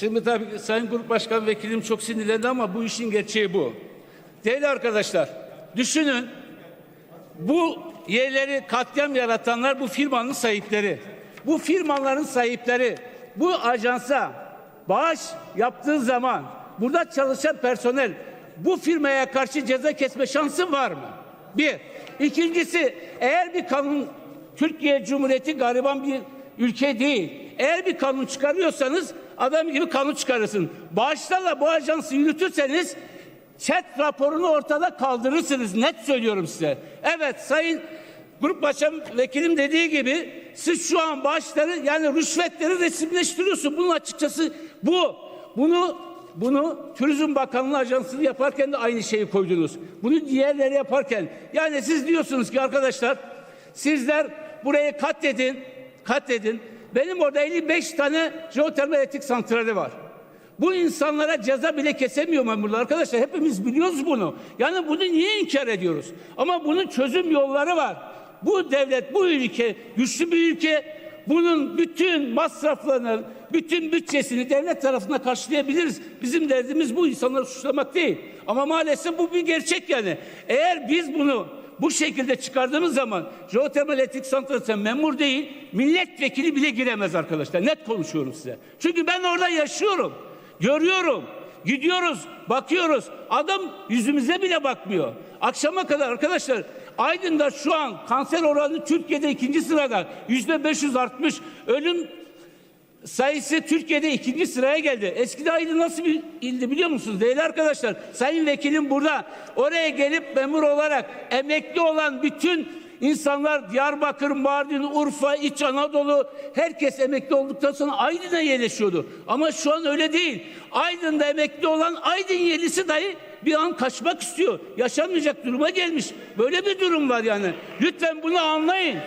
Şimdi tabii Sayın Grup Başkan Vekilim çok sinirlendi ama bu işin gerçeği bu. Değerli arkadaşlar, düşünün bu yerleri katliam yaratanlar bu firmanın sahipleri. Bu firmaların sahipleri bu ajansa bağış yaptığı zaman burada çalışan personel bu firmaya karşı ceza kesme şansı var mı? Bir. İkincisi eğer bir kanun Türkiye Cumhuriyeti gariban bir ülke değil. Eğer bir kanun çıkarıyorsanız adam gibi kanun çıkarırsın. Bağışlarla bu ajansı yürütürseniz Chat raporunu ortada kaldırırsınız. Net söylüyorum size. Evet Sayın Grup Başkan Vekilim dediği gibi siz şu an bağışları yani rüşvetleri resimleştiriyorsun. Bunun açıkçası bu. Bunu bunu Turizm Bakanlığı ajansını yaparken de aynı şeyi koydunuz. Bunu diğerleri yaparken yani siz diyorsunuz ki arkadaşlar sizler burayı katledin, katledin. Benim orada 55 tane jeotermal elektrik santrali var. Bu insanlara ceza bile kesemiyor memurlar arkadaşlar. Hepimiz biliyoruz bunu. Yani bunu niye inkar ediyoruz? Ama bunun çözüm yolları var. Bu devlet, bu ülke güçlü bir ülke. Bunun bütün masraflarını, bütün bütçesini devlet tarafına karşılayabiliriz. Bizim derdimiz bu insanları suçlamak değil. Ama maalesef bu bir gerçek yani. Eğer biz bunu bu şekilde çıkardığımız zaman jeotermal elektrik santralına memur değil, milletvekili bile giremez arkadaşlar. Net konuşuyorum size. Çünkü ben orada yaşıyorum. Görüyorum. Gidiyoruz, bakıyoruz. Adam yüzümüze bile bakmıyor. Akşama kadar arkadaşlar Aydın'da şu an kanser oranı Türkiye'de ikinci sırada. Yüzde 500 artmış. Ölüm sayısı Türkiye'de ikinci sıraya geldi. Eskiden Aydın nasıl bir ildi biliyor musunuz? Değerli arkadaşlar, sayın vekilim burada. Oraya gelip memur olarak emekli olan bütün insanlar Diyarbakır, Mardin, Urfa, İç Anadolu herkes emekli olduktan sonra Aydın'a yerleşiyordu. Ama şu an öyle değil. Aydın'da emekli olan Aydın yerlisi dahi bir an kaçmak istiyor. Yaşanmayacak duruma gelmiş. Böyle bir durum var yani. Lütfen bunu anlayın.